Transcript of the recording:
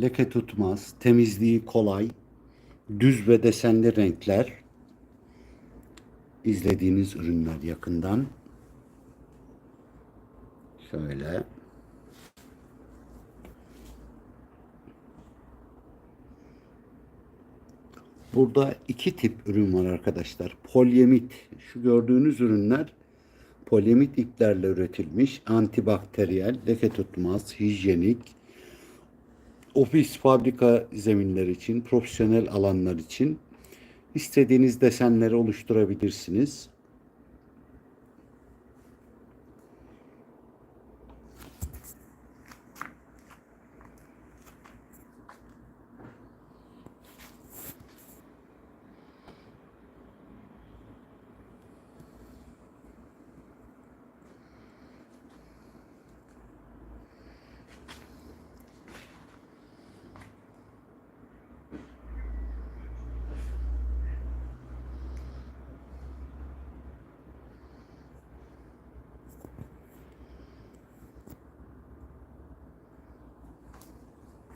leke tutmaz, temizliği kolay, düz ve desenli renkler. İzlediğiniz ürünler yakından. Şöyle. Burada iki tip ürün var arkadaşlar. Polyemit. Şu gördüğünüz ürünler polyemit iplerle üretilmiş. Antibakteriyel, leke tutmaz, hijyenik, ofis, fabrika zeminleri için, profesyonel alanlar için istediğiniz desenleri oluşturabilirsiniz.